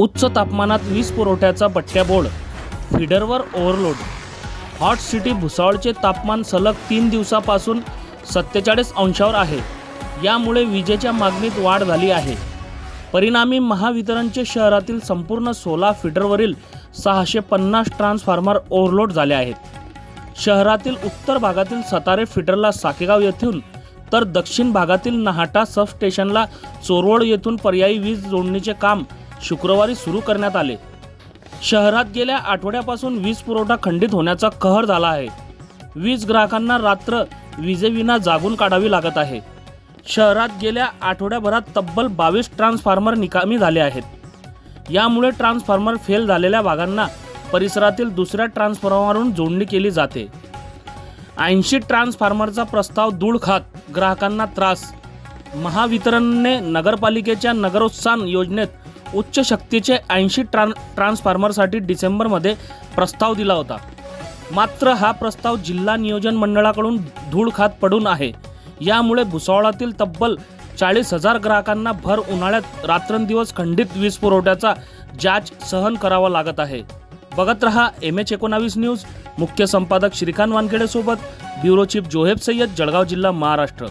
उच्च तापमानात वीज पुरवठ्याचा पट्ट्या बोर्ड फिडरवर ओव्हरलोड. हॉट सिटी भुसावळचे तापमान सलग तीन दिवसापासून सत्तेचाळीस अंशावर आहे. यामुळे विजेच्या मागणीत वाढ झाली आहे. परिणामी महावितरणचे शहरातील संपूर्ण सोळा फिडरवरील सहाशे पन्नास ट्रान्सफॉर्मर ओव्हरलोड झाले आहेत. शहरातील उत्तर भागातील सतारे फिडरला साकेगाव येथून तर दक्षिण भागातील नहाटा सबस्टेशनला चोरवड येथून पर्यायी वीज जोडणीचे काम शुक्रवारी सुरू करण्यात आले. शहरात गेल्या आठवड्यापासून वीज पुरवठा खंडित होण्याचा कहर झाला आहे. वीज ग्राहकांना रात्र विजेविना जागून काढावी लागत आहे. शहरात गेल्या आठवड्याभरात तब्बल बावीस ट्रान्सफॉर्मर निकामी झाले आहेत. यामुळे ट्रान्सफॉर्मर फेल झालेल्या भागांना परिसरातील दुसऱ्या ट्रान्सफॉर्मरवरून जोडणी केली जाते. ऐंशी ट्रान्सफॉर्मरचा प्रस्ताव दूळ खात ग्राहकांना त्रास. महावितरणने नगरपालिकेच्या नगरोत्सान योजनेत उच्च शक्तीचे ऐंशी ट्रान ट्रान्सफॉर्मरसाठी डिसेंबरमध्ये प्रस्ताव दिला होता. मात्र हा प्रस्ताव जिल्हा नियोजन मंडळाकडून धूळ खात पडून आहे. यामुळे भुसावळातील तब्बल चाळीस हजार ग्राहकांना भर उन्हाळ्यात रात्रंदिवस खंडित वीज पुरवठ्याचा जाच सहन करावा लागत आहे. बघत रहा एम एच एकोणावीस न्यूज. मुख्य संपादक श्रीकांत वानखेडे सोबत ब्युरो चीफ जोहेब सय्यद जळगाव जिल्हा महाराष्ट्र.